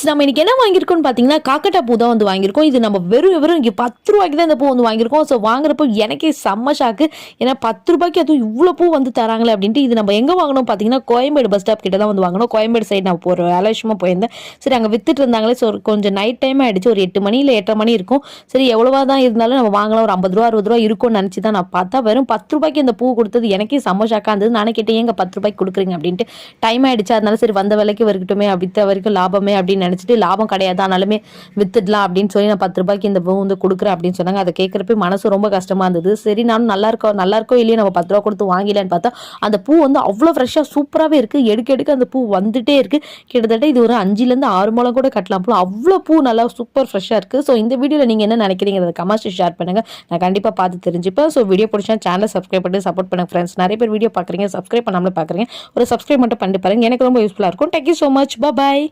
Friends நம்ம இன்னைக்கு என்ன வாங்கியிருக்கோம்னு பார்த்தீங்கன்னா காக்கட்டா பூ தான் வந்து வாங்கியிருக்கோம். இது நம்ம வெறும் வெறும் இங்கே பத்து ரூபாய்க்கு தான் இந்த பூ வந்து வாங்கியிருக்கோம். ஸோ வாங்குறப்போ எனக்கே செம்ம ஷாக்கு ஏன்னா பத்து ரூபாய்க்கு அதுவும் இவ்வளோ பூ வந்து தராங்களே அப்படின்ட்டு இது நம்ம எங்கே வாங்கணும் பார்த்தீங்கன்னா கோயம்பேடு பஸ் ஸ்டாப் கிட்ட தான் வந்து வாங்கணும் கோயம்பேடு சைடு நான் போகிற வேலை விஷயமா போயிருந்தேன். சரி அங்கே வித்துட்டு இருந்தாங்களே ஸோ கொஞ்சம் நைட் டைம் ஆகிடுச்சு ஒரு எட்டு மணி இல்லை எட்டரை மணி இருக்கும். சரி எவ்வளோவா தான் இருந்தாலும் நம்ம வாங்கலாம் ஒரு ஐம்பது ரூபா அறுபது ரூபா இருக்கும்னு நினச்சி தான் நான் பார்த்தா வெறும் பத்து ரூபாய்க்கு இந்த பூ கொடுத்தது எனக்கே செம்ம ஷாக்காக இருந்தது. நானே கேட்டேன் எங்கே பத்து ரூபாய்க்கு கொடுக்குறீங்க? அப்படின்ட்டு. டைம் ஆகிடுச்சு அதனால சரி வந்த விலைக்கு வரட்டுமே அப்படி வரைக்கும் லாபமே அப்படின்னு நினச்சிட்டு லாபம் கிடையாது. ஆனாலுமே வித்துடலாம் அப்படின்னு சொல்லி நான் பத்து ரூபாய்க்கு இந்த பூ வந்து கொடுக்குறேன் அப்படின்னு சொன்னாங்க. அதை கேட்குறப்ப மனசு ரொம்ப கஷ்டமா இருந்தது. சரி நானும் நல்லா இருக்கோ நல்லா இருக்கோ இல்லையே நம்ம பத்து ரூபா கொடுத்து வாங்கிலான்னு பார்த்தா அந்த பூ வந்து அவ்வளோ ஃப்ரெஷ்ஷாக சூப்பராகவே இருக்குது எடுக்க எடுக்க அந்த பூ வந்துட்டே இருக்குது கிட்டத்தட்ட இது ஒரு அஞ்சுலேருந்து ஆறு மூலம் கூட கட்டலாம் போல. அவ்வளோ பூ நல்லா சூப்பர் ஃப்ரெஷ்ஷாக இருக்குது ஸோ இந்த வீடியோவில் நீங்கள் என்ன நினைக்கிறீங்க கமெண்ட்ஸ் ஷேர் பண்ணுங்கள் நான் கண்டிப்பாக பார்த்து தெரிஞ்சுப்பேன். ஸோ வீடியோ பிடிச்சா சேனலை சப்ஸ்கிரைப் பண்ணி சப்போர்ட் பண்ணுங்க ஃப்ரெண்ட்ஸ் நிறைய பேர் வீடியோ பார்க்குறீங்க சப்ஸ்கிரைப் பண்ணாமல் பார்க்குறீங்க. ஒரு சப்ஸ்கிரைப் மட்டும் பண்ணிட்டு பாருங்க. எனக்கு ரொம்ப யூஸ்ஃபுல்லாக இருக்கும். Thank you so much bye